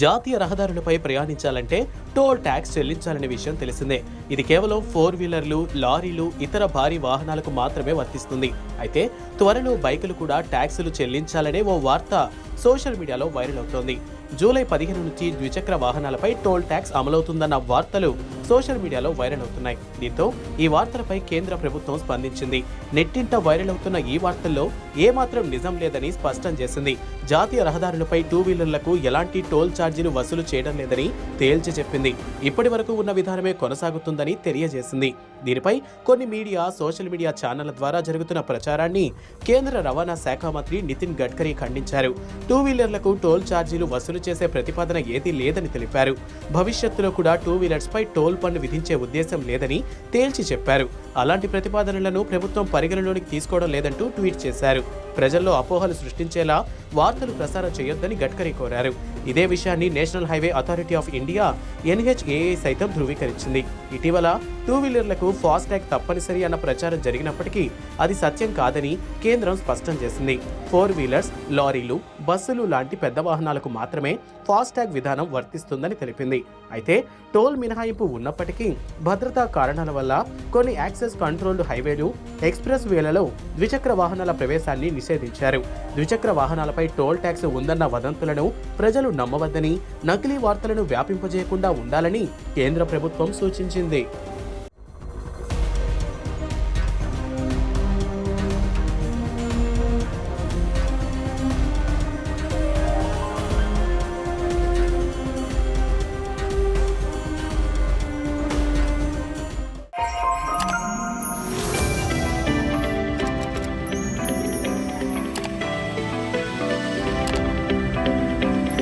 జాతీయ రహదారులపై ప్రయాణించాలంటే toll tax చెల్లించాలనే విషయం తెలిసిందే. ఇది కేవలం ఫోర్ వీలర్లు లారీలు ఇతర భారీ వాహనాలకు మాత్రమే వర్తిస్తుంది. అయితే త్వరలో బైకులు కూడా ట్యాక్సులు చెల్లించాలనే ఓ వార్త సోషల్ మీడియాలో వైరల్ అవుతోంది. జూలై పదిహేను నుంచి ద్విచక్ర వాహనాలపై టోల్ ట్యాక్స్ అమలవుతుందన్న వార్తలు సోషల్ మీడియాలో వైరల్ అవుతున్నాయి. దీంతో ఈ వార్తలపై కేంద్ర ప్రభుత్వం స్పందించింది. నెట్టింట వైరల్ అవుతున్న ఈ వార్తల్లో ఏమాత్రం నిజం లేదని స్పష్టం చేసింది. జాతీయ రహదారులపై టూ వీలర్లకు ఎలాంటి టోల్ ఛార్జీలు వసూలు చేయడం లేదని తేల్చి చెప్పింది. ఇప్పటి వరకు ఉన్న విధానమే కొనసాగుతుందని తెలియజేసింది. దీనిపై కొన్ని మీడియా సోషల్ మీడియా ఛానళ్ళ ద్వారా జరుగుతున్న ప్రచారాన్ని కేంద్ర రవాణా శాఖ మంత్రి నితిన్ గడ్కరీ ఖండించారు. టూ వీలర్లకు టోల్ ఛార్జీలు వసూలు చేసే ప్రతిపాదన ఏదీ లేదని తెలిపారు. భవిష్యత్తులో కూడా టూ వీలర్స్ పై టోల్ పన్ను విధించే ఉద్దేశం లేదని తేల్చి చెప్పారు. అలాంటి ప్రతిపాదనలను ప్రభుత్వం పరిగణలోనికి తీసుకోవడం లేదంటూ ట్వీట్ చేశారు. ప్రజల్లో అపోహలు సృష్టించేలా వార్తలు ప్రసారం చేయొద్దని గడ్కరీ కోరారు. ఇదే విషయాన్ని National Highway Authority of India NHAI సైతం ధృవీకరించింది. ఇటీవల టూ వీలర్లకు ఫాస్ట్ తప్పనిసరి అన్న ప్రచారం జరిగినప్పటికీ అది సత్యం కాదని కేంద్రం స్పష్టం చేసింది. ఫోర్ వీలర్స్ లారీలు బస్సులు లాంటి పెద్ద వాహనాలకు మాత్రమే ఫాస్ట్ విధానం వర్తిస్తుందని తెలిపింది. అయితే టోల్ మినహాయింపు ఉన్నప్పటికీ భద్రతా కారణాల వల్ల కొన్ని యాక్సెస్ కంట్రోల్డ్ హైవేలు ఎక్స్ప్రెస్ వేలలో ద్విచక్ర వాహనాల ప్రవేశాన్ని నిషేధించారు ద్విచక్ర వాహనాలపై టోల్ ట్యాక్స్ ఉందన్న వదంతులను ప్రజలు నమ్మవద్దని నకిలీ వార్తలను వ్యాపింపజేయకుండా ఉండాలని కేంద్ర ప్రభుత్వం సూచించింది.